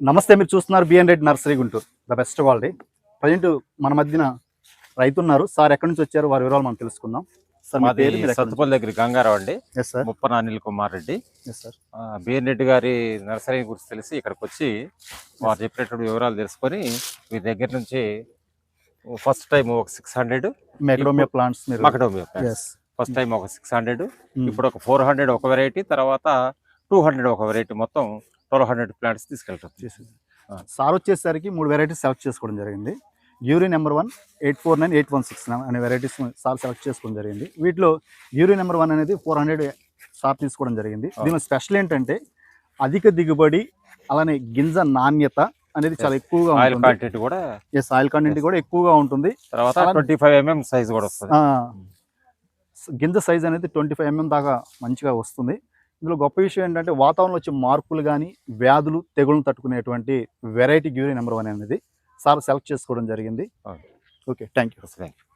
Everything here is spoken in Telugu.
నమస్తే మీరు చూస్తున్నారు BN Reddy nursery Guntur. The best quality present మన మధ్యన రైతు ఉన్నారు సార్ ఎక్కడి నుంచి వచ్చారు? వారి వివరాలు మనం తెలుసుకుందాం. సార్ మీ మాది సత్తుపల్లి దగ్గర గంగారావు అండి. Yes sir Muppana Anil Kumar Reddy. Yes sir ఆ, బీర్ రెడ్డి గారి నర్సరీ గురించి తెలిసి ఇక్కడికి వచ్చి వారు చెప్పినటువంటి వివరాలు తెలుసుకొని మీ దగ్గర నుంచి ఫస్ట్ టైం ఒక six hundred macadamia plants macadamia first time ఒక సిక్స్ హండ్రెడ్ Hmm. ఇప్పుడు ఒక ఫోర్ హండ్రెడ్ ఒక వెరైటీ తర్వాత టూ హండ్రెడ్ ఒక వెరైటీ మొత్తం ట్వెల్వ్ హండ్రెడ్ ప్లాంట్స్ తీసుకెళ్తాం. సార్ వచ్చేసరికి మూడు వెరైటీస్ సెలెక్ట్ చేసుకోవడం జరిగింది. Yuri number one eight four nine eight one six అనే వెరైటీస్ సార్ సెలెక్ట్ చేసుకోవడం జరిగింది. వీటిలో యూరి నెంబర్ వన్ అనేది ఫోర్ హండ్రెడ్ సార్ తీసుకోవడం జరిగింది. దీనిలో స్పెషల్ ఏంటంటే అధిక దిగుబడి అలానే గింజ నాణ్యత అనేది చాలా ఎక్కువగా ఆయిల్ ఉంటుంది. కూడా ఎస్ ఆయిల్ కంటెంట్ కూడా ఎక్కువగా ఉంటుంది. తర్వాత ట్వంటీ ఫైవ్ ఎంఎం సైజ్ కూడా వస్తుంది. గింజ సైజ్ అనేది ట్వంటీ ఫైవ్ ఎంఎం దాకా మంచిగా వస్తుంది. ఇందులో గొప్ప విషయం ఏంటంటే వాతావరణంలో వచ్చే మార్పులు కానీ వ్యాధులు తెగులను తట్టుకునేటువంటి వెరైటీ గ్యూరీ నెంబర్ వన్ అనేది సార్ సెలెక్ట్ చేసుకోవడం జరిగింది. Okay thank you Thank you.